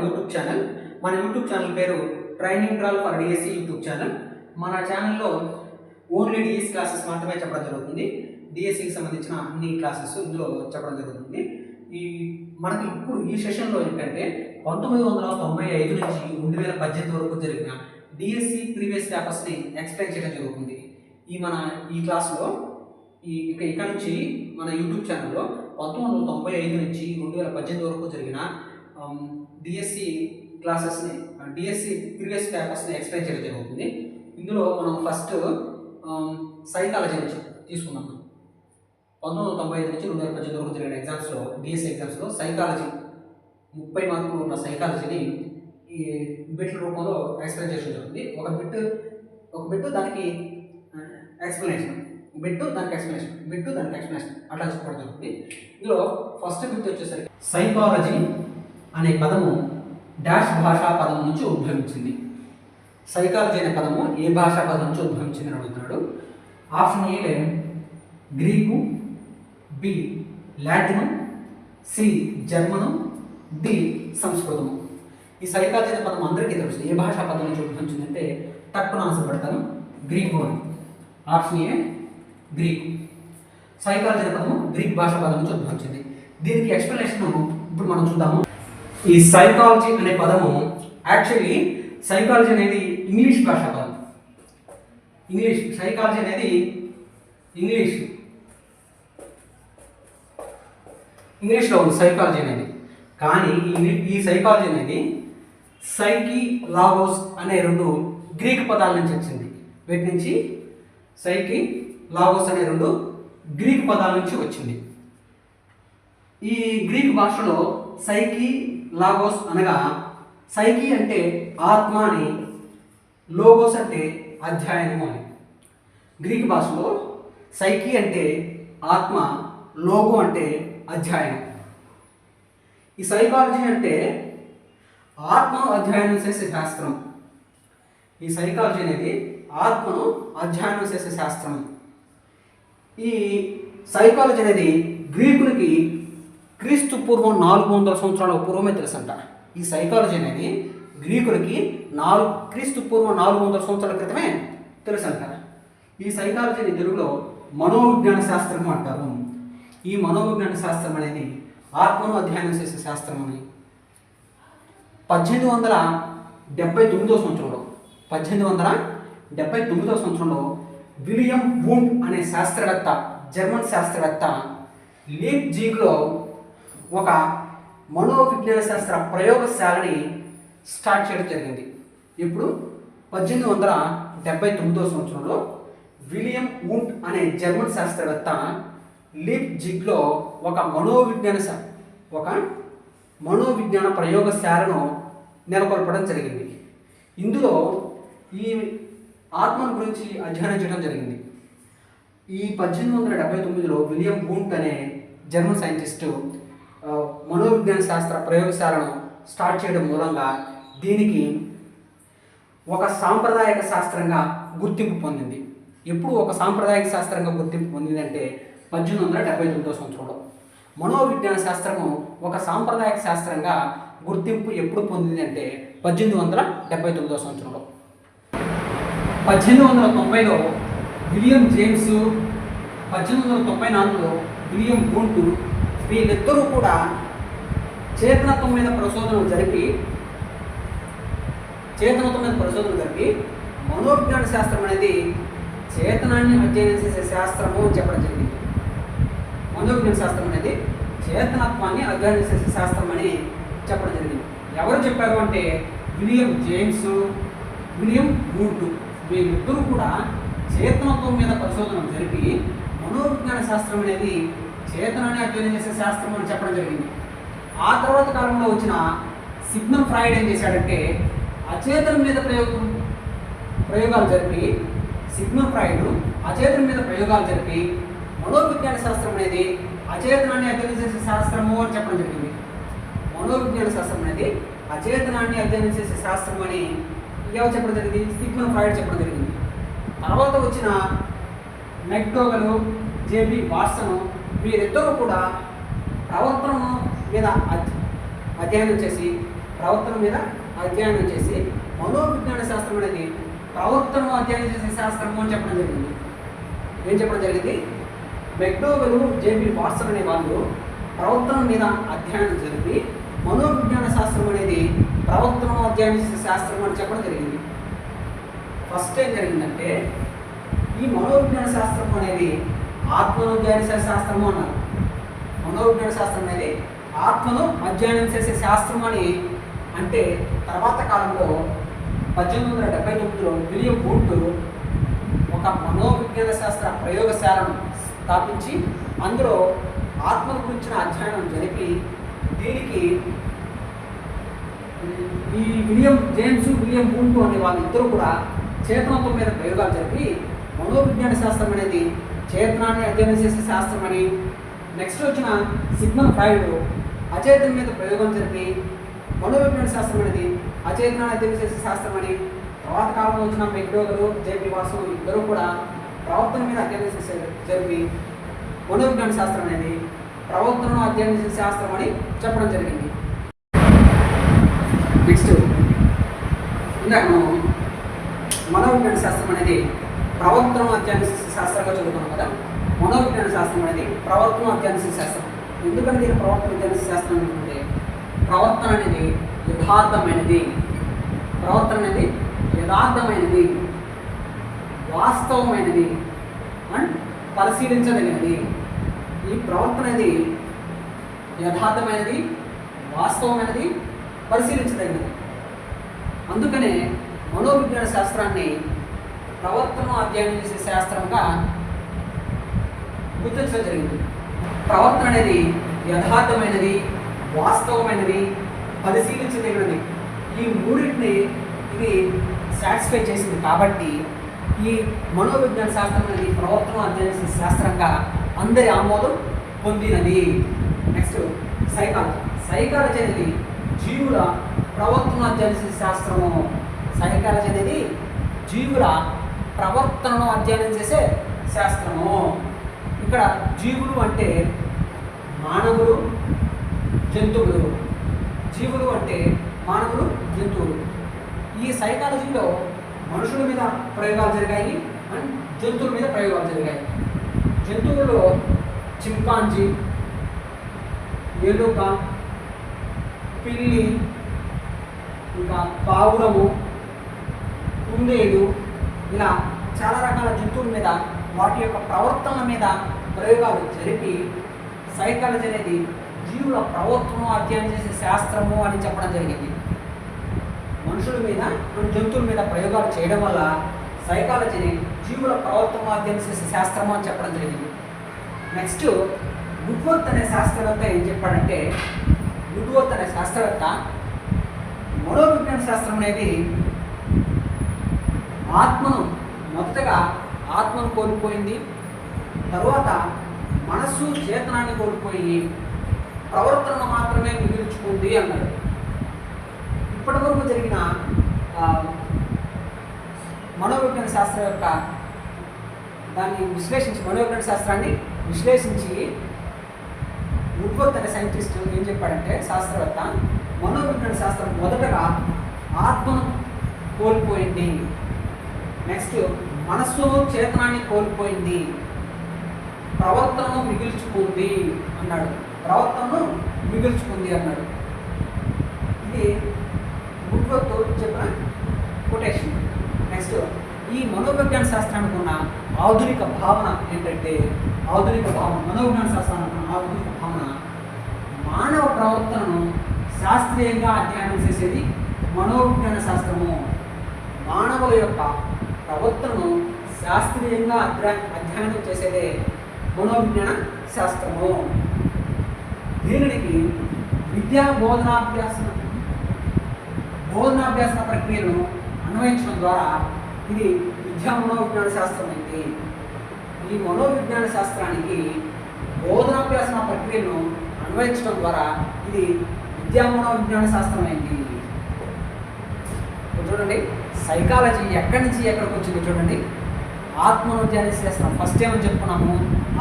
Our YouTube channel. మన YouTube channel పేరు training ట్రాల్ ఫర్ డిఎస్సి యూట్యూబ్ ఛానల్. మన ఛానల్లో ఓన్లీ డిఎస్సి క్లాసెస్ మాత్రమే చెప్పడం జరుగుతుంది. డిఎస్సికి సంబంధించిన అన్ని క్లాసెస్ ఇందులో చెప్పడం జరుగుతుంది. ఈ మనకి ఇప్పుడు ఈ సెషన్లో ఏంటంటే పంతొమ్మిది వందల తొంభై ఐదు నుంచి రెండు వేల పద్దెనిమిది వరకు జరిగిన డిఎస్సి ప్రీవియస్ పేపర్స్ని ఎక్స్ప్లెయిన్ చేయడం జరుగుతుంది. ఈ మన ఈ క్లాస్లో ఈ ఇక ఇక్కడ నుంచి మన యూట్యూబ్ ఛానల్లో పంతొమ్మిది వందల తొంభై ఐదు నుంచి రెండు వేల పద్దెనిమిది వరకు జరిగిన డిఎస్సి క్లాసెస్ని డిఎస్సి ప్రీవియస్ పేపర్స్ని ఎక్స్ప్లెయిన్ చేయడం జరుగుతుంది. ఇందులో మనం ఫస్ట్ సైకాలజీ um, నుంచి తీసుకున్నాం పంతొమ్మిది వందల తొంభై ఐదు నుంచి రెండు వేల పద్దెనిమిది వరకు జరిగిన ఎగ్జామ్స్లో డిఎస్సి ఎగ్జామ్స్లో సైకాలజీ ముప్పై మార్కులు ఉన్న సైకాలజీని ఈ బిట్ల రూపంలో ఎక్స్ప్లెయిన్ చేయడం జరుగుతుంది. ఒక బిట్ ఒక బిట్ దానికి ఎక్స్ప్లెనేషన్ బిట్టు దానికి ఎక్స్ప్లెనేషన్ బిట్టు దానికి ఎక్స్ప్లెనేషన్ అట్లా చెప్పడం జరుగుతుంది. ఇందులో ఫస్ట్ బిట్ వచ్చేసరికి సైకాలజీ అనే పదము డాష్ భాషా పదం నుంచి ఉద్భవించింది. సైకాలజీ అనే పదము ఏ భాషా పదం నుంచి ఉద్భవించింది అని అడుగుతున్నాడు. Option A Greek B Latin C German D సంస్కృతము. ఈ సైకాలజీ అనే పదం అందరికీ తెలుసు. ఏ భాషా పదం నుంచి ఉద్భవించిందంటే తక్కువ ఆశపడతాను గ్రీకు అని. Option A Greek. సైకాలజీ అనే పదము గ్రీక్ భాషా పదం నుంచి ఉద్భవించింది. దీనికి ఎక్స్ప్లెనేషన్ ఇప్పుడు మనం చూద్దాము. ఈ సైకాలజీ అనే పదము యాక్చువల్లీ సైకాలజీ అనేది ఇంగ్లీష్ భాష పదం ఇంగ్లీష్ సైకాలజీ అనేది ఇంగ్లీష్ ఇంగ్లీష్లో ఉంది సైకాలజీ అనేది. కానీ ఈ సైకాలజీ అనేది సైకి లాగోస్ అనే రెండు గ్రీక్ పదాల నుంచి వచ్చింది. వీటి నుంచి సైకి లాగోస్ అనే రెండు గ్రీక్ పదాల నుంచి వచ్చింది. ఈ గ్రీక్ భాషలో సైకి లాగోస్ అనగా సైకి అంటే ఆత్మ అని లోగోస్ అంటే అధ్యయనము అని. గ్రీక్ భాషలో సైకి అంటే ఆత్మ లోగో అంటే అధ్యయనం. ఈ సైకాలజీ అంటే ఆత్మ అధ్యయనం చేసే శాస్త్రం. ఈ సైకాలజీ అనేది ఆత్మను అధ్యయనం చేసే శాస్త్రం. ఈ సైకాలజీ అనేది గ్రీకులకి క్రీస్తు పూర్వం నాలుగు వందల సంవత్సరాల పూర్వమే తెలుసంట. ఈ సైకాలజీ అనేది గ్రీకులకి నాలుగు క్రీస్తు పూర్వం నాలుగు వందల సంవత్సరాల క్రితమే తెలుసంట. ఈ సైకాలజీని తెలుగులో మనోవిజ్ఞాన శాస్త్రం అంటారు. ఈ మనోవిజ్ఞాన శాస్త్రం అనేది ఆత్మను అధ్యయనం చేసే శాస్త్రం అని. పద్దెనిమిది వందల డెబ్బై తొమ్మిదో సంవత్సరంలో పద్దెనిమిది వందల డెబ్బై తొమ్మిదో సంవత్సరంలో విలియం వూండ్ అనే శాస్త్రవేత్త జర్మన్ శాస్త్రవేత్త లీప్ జీగ్లో ఒక మనోవిజ్ఞాన శాస్త్ర ప్రయోగశాలని స్టార్ట్ చేయడం జరిగింది. ఇప్పుడు పద్దెనిమిది వందల డెబ్బై తొమ్మిదో సంవత్సరంలో విలియం ఊంట్ అనే జర్మన్ శాస్త్రవేత్త లీప్ జిగ్లో ఒక మనోవిజ్ఞాన శా- ఒక మనోవిజ్ఞాన ప్రయోగశాలను నెలకొల్పడం జరిగింది. ఇందులో ఈ ఆత్మను గురించి అధ్యయనం చేయడం జరిగింది. ఈ పద్దెనిమిది వందల డెబ్బై తొమ్మిదిలో విలియం బూంట్ అనే జర్మన్ సైంటిస్టు మనోవిజ్ఞాన శాస్త్ర ప్రయోగశాలను స్టార్ట్ చేయడం మూలంగా దీనికి ఒక సాంప్రదాయక శాస్త్రంగా గుర్తింపు పొందింది. ఎప్పుడు ఒక సాంప్రదాయక శాస్త్రంగా గుర్తింపు పొందిందంటే పద్దెనిమిది వందల డెబ్బై తొమ్మిదో సంవత్సరంలో. మనోవిజ్ఞాన శాస్త్రము ఒక సాంప్రదాయక శాస్త్రంగా గుర్తింపు ఎప్పుడు పొందిందంటే పద్దెనిమిది వందల డెబ్బై తొమ్మిదో సంవత్సరంలో. పద్దెనిమిది వందల తొంభైలో విలియం జేమ్స్ పద్దెనిమిది వందల తొంభై నాలుగులో విలియం బూంటు వీళ్ళిద్దరూ కూడా చేతనత్వం మీద ప్రశోధనం జరిపి చేతనత్వం మీద పరిశోధనలు జరిపి మనోవిజ్ఞాన శాస్త్రం అనేది చేతనాన్ని అధ్యయనం చేసే శాస్త్రము అని చెప్పడం జరిగింది. మనోవిజ్ఞాన శాస్త్రం అనేది చేతనత్వాన్ని అధ్యయనం చేసే శాస్త్రం అని చెప్పడం జరిగింది. ఎవరు చెప్పారు అంటే విలియం జేమ్స్ విలియం బూటు వీళ్ళిద్దరూ కూడా చేతనత్వం మీద పరిశోధన జరిపి మనోవిజ్ఞాన శాస్త్రం అనేది చేతనాన్ని అధ్యయనం చేసే శాస్త్రం అని చెప్పడం జరిగింది. ఆ తర్వాత కాలంలో వచ్చిన సిగ్నల్ ఫ్రాయిడ్ ఏం చేశాడంటే అచేతనం మీద ప్రయోగం ప్రయోగాలు జరిపి సిగ్నల్ ఫ్రాయిడ్ అచేతనం మీద ప్రయోగాలు జరిపి మనోవిజ్ఞాన శాస్త్రం అనేది అచేతనాన్ని అధ్యయనం చేసే శాస్త్రము అని చెప్పడం జరిగింది. మనోవిజ్ఞాన శాస్త్రం అనేది అచేతనాన్ని అధ్యయనం చేసే శాస్త్రం అని ఎవరు చెప్పడం జరిగింది సిగ్మన్ ఫ్రాయిడ్ చెప్పడం జరిగింది. తర్వాత వచ్చిన మెక్డోగలు జేబి వాట్సన్ వీరిద్దరూ కూడా ప్రవర్తన మీద అధ్యయనం చేసి ప్రవర్తన మీద అధ్యయనం చేసి మనోవిజ్ఞాన శాస్త్రం అనేది ప్రవర్తన అధ్యయనం చేసే శాస్త్రము అని చెప్పడం జరిగింది. ఏం చెప్పడం జరిగింది? మెక్డోవెల్ జేబీ వాట్సన్ అనే వాళ్ళు ప్రవర్తన మీద అధ్యయనం జరిపి మనోవిజ్ఞాన శాస్త్రం అనేది ప్రవర్తన అధ్యయనం చేసే శాస్త్రం అని చెప్పడం జరిగింది. ఫస్ట్ ఏం జరిగిందంటే ఈ మనోవిజ్ఞాన శాస్త్రం అనేది ఆత్మను అధ్యయనం శాస్త్రము అన్నారు. మనోవిజ్ఞాన శాస్త్రం అనేది ఆత్మను అధ్యయనం చేసే శాస్త్రం అని అంటే తర్వాత కాలంలో పద్దెనిమిది వందల డెబ్బై తొమ్మిదిలో విలియం బూట్ ఒక మనోవిజ్ఞాన శాస్త్ర ప్రయోగశాలను స్థాపించి అందులో ఆత్మల గురించిన అధ్యయనం జరిపి దీనికి ఈ విలియం జేమ్స్ విలియం బూంటు అనే వాళ్ళిద్దరూ కూడా చేతనత్వం మీద ప్రయోగాలు జరిపి మనోవిజ్ఞాన శాస్త్రం అనేది చేతనాన్ని అధ్యయనం చేసే శాస్త్రం అని నెక్స్ట్ వచ్చిన సిగ్మన్ ఫ్రాయిడ్ అచేతనం మీద ప్రయోగం జరిపి మనోవిజ్ఞాన శాస్త్రం అనేది అచేతనాన్ని అధ్యయనం శాస్త్రం అని తర్వాత కాలంలో వచ్చిన మెక్డోగరు జేపీ వాసు ఇద్దరు కూడా ప్రవర్తన మీద అధ్యయనం చేసే జరిపి మనోవిజ్ఞాన శాస్త్రం అనేది ప్రవర్తనను అధ్యయనం చేసే శాస్త్రం అని చెప్పడం జరిగింది. నెక్స్ట్ ఇందాక మనం మనోవిజ్ఞాన శాస్త్రం అనేది ప్రవర్తన అధ్యయన చేసే శాస్త్రంగా చదువుకున్నాం కదా? మనోవిజ్ఞాన శాస్త్రం అనేది ప్రవర్తన అధ్యయన చేసే శాస్త్రం. ఎందుకంటే దీని ప్రవర్తన అధ్యయన శాస్త్రం ఎందుకంటే ప్రవర్తన అనేది యథార్థమైనది. ప్రవర్తన అనేది యథార్థమైనది. వాస్తవమైనది. అండ్ పరిశీలించదగినది. ఈ ప్రవర్తన అనేది యథార్థమైనది వాస్తవమైనది పరిశీలించదగినది. అందుకనే మనోవిజ్ఞాన శాస్త్రాన్ని ప్రవర్తన అధ్యయనం చేసే శాస్త్రంగా గుర్తించడం జరిగింది. ప్రవర్తన అనేది యథార్థమైనది వాస్తవమైనది పరిశీలించదగినది. ఈ మూడింటిని ఇది సాటిస్ఫై చేసింది. కాబట్టి ఈ మనోవిజ్ఞాన శాస్త్రం అనేది ప్రవర్తన అధ్యయనం చేసే శాస్త్రంగా అందరి ఆమోదం పొందినది. Next psychology. సైకాలజీ అనేది జీవుల ప్రవర్తన అధ్యయనం చేసే శాస్త్రము. సైకాలజీ అనేది జీవుల ప్రవర్తనను అధ్యయనం చేసే శాస్త్రము. ఇక్కడ జీవులు అంటే మానవులు జంతువులు. జీవులు అంటే మానవులు జంతువులు. ఈ సైకాలజీలో మనుషుల మీద ప్రయోగాలు జరిగాయి అండ్ జంతువుల మీద ప్రయోగాలు జరిగాయి. జంతువుల్లో చింపాంజీ ఎలుక పిల్లి ఇంకా పావురము కుందేలు ఇలా చాలా రకాల జంతువుల మీద వాటి యొక్క ప్రవర్తనల మీద ప్రయోగాలు జరిపి సైకాలజీ అనేది జీవుల ప్రవర్తన అధ్యయనం చేసే శాస్త్రము అని చెప్పడం జరిగింది. మనుషుల మీద కొన్ని జంతువుల మీద ప్రయోగాలు చేయడం వల్ల సైకాలజీని జీవుల ప్రవర్తన అధ్యయనం చేసే శాస్త్రము అని చెప్పడం జరిగింది. నెక్స్ట్ గుడ్వర్త్ అనే శాస్త్రవేత్త ఏం చెప్పాడంటే గుడ్వర్త్ అనే శాస్త్రవేత్త మనోవిజ్ఞాన శాస్త్రం అనేది ఆత్మను మొదటగా ఆత్మను కోల్పోయింది. తర్వాత మనస్సు చేతనాన్ని కోల్పోయి ప్రవర్తనను మాత్రమే మిగిల్చుకుంది అన్నాడు. ఇప్పటి వరకు జరిగిన మనోవిజ్ఞాన శాస్త్రం యొక్క దాన్ని విశ్లేషించి మనోవిజ్ఞాన శాస్త్రాన్ని విశ్లేషించి వుడ్వర్త్ అనే సైంటిస్ట్ ఏం చెప్పాడంటే శాస్త్రవేత్త మనోవిజ్ఞాన శాస్త్రం మొదటగా ఆత్మను కోల్పోయింది. నెక్స్ట్ మనస్సు చేతనాన్ని కోల్పోయింది. ప్రవర్తనను మిగిల్చుకుంది అన్నాడు. ప్రవర్తనను మిగిల్చుకుంది అన్నాడు. ఇది గుడ్వత్ చెప్పిన కొటేషన్ నెక్స్ట్ ఈ మనోవిజ్ఞాన శాస్త్రానికి ఉన్న ఆధునిక భావన ఏంటంటే ఆధునిక భావన మనోవిజ్ఞాన శాస్త్రానికి ఉన్న ఆధునిక భావన మానవ ప్రవర్తనను శాస్త్రీయంగా అధ్యయనం చేసేది మనోవిజ్ఞాన శాస్త్రము. మానవుల యొక్క ప్రవర్తనను శాస్త్రీయంగా అధ్యా అధ్యయనం చేసేదే మనోవిజ్ఞాన శాస్త్రము. దీనికి విద్యా బోధనాభ్యాసం బోధనాభ్యాస ప్రక్రియను అన్వయించడం ద్వారా ఇది విద్యా మనోవిజ్ఞాన శాస్త్రం అయింది ఈ మనోవిజ్ఞాన శాస్త్రానికి బోధనాభ్యాసన ప్రక్రియను అన్వయించడం ద్వారా ఇది విద్యా మనోవిజ్ఞాన శాస్త్రం అయింది చూడండి. సైకాలజీ ఎక్కడి నుంచి ఎక్కడికి వచ్చింది చూడండి. ఆత్మను శాస్త్రం ఫస్ట్ ఏమని చెప్పుకున్నాము?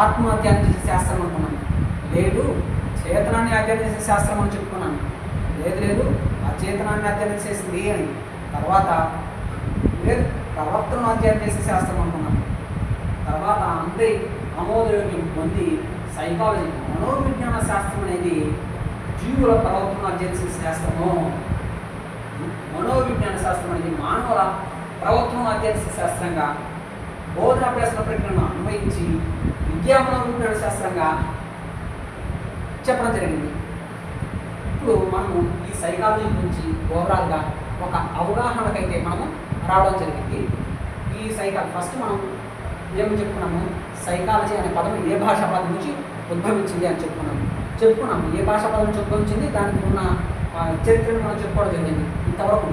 ఆత్మను చేసే శాస్త్రం అనుకున్నాము లేదు చేతనాన్ని అధ్యయనం చేసే శాస్త్రం అని చెప్పుకున్నాను. విజ్ఞానాన్ని అధ్యయనం చేసింది అని. తర్వాత లేదు ప్రవర్తన అధ్యయనం చేసే శాస్త్రం అనుకున్నాను తర్వాత అందరి ఆమోదయోగ్యం పొంది సైకాలజీ మనోవిజ్ఞాన శాస్త్రం అనేది జీవుల ప్రవర్తన అధ్యయనం చేసే శాస్త్రము. మనోవిజ్ఞాన శాస్త్రం అనేది మానవుల ప్రవర్తన అధ్యయన శాస్త్రంగా బోధనాభ్యాసన ప్రక్రియను అన్వయించి విద్యా మనోవిజ్ఞాన శాస్త్రంగా చెప్పడం జరిగింది. ఇప్పుడు మనము ఈ సైకాలజీ గురించి ఓవరాల్గా ఒక అవగాహనకైతే మనము రావడం జరిగింది. ఈ సైకాలజీ ఫస్ట్ మనం ఏమని చెప్పుకున్నాము? సైకాలజీ అనే పదం ఏ భాషా పదం నుంచి ఉద్భవించింది అని చెప్పుకున్నాము. చెప్పుకున్నాము. ఏ భాషా పదం నుంచి ఉద్భవించింది? దానికి ఉన్న చరిత్రను మనం చెప్పుకోవడం జరిగింది. ఇంతవరకు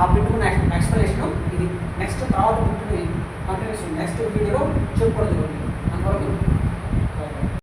ఆ పెట్టుకున్న ఎక్స్ప్లెనేషన్ ఇది నెక్స్ట్ తర్వాత పెట్టుకుని కంటిన్యూషన్ నెక్స్ట్ వీడియోలో చెప్పుకోవడం జరుగుతుంది. అంతవరకు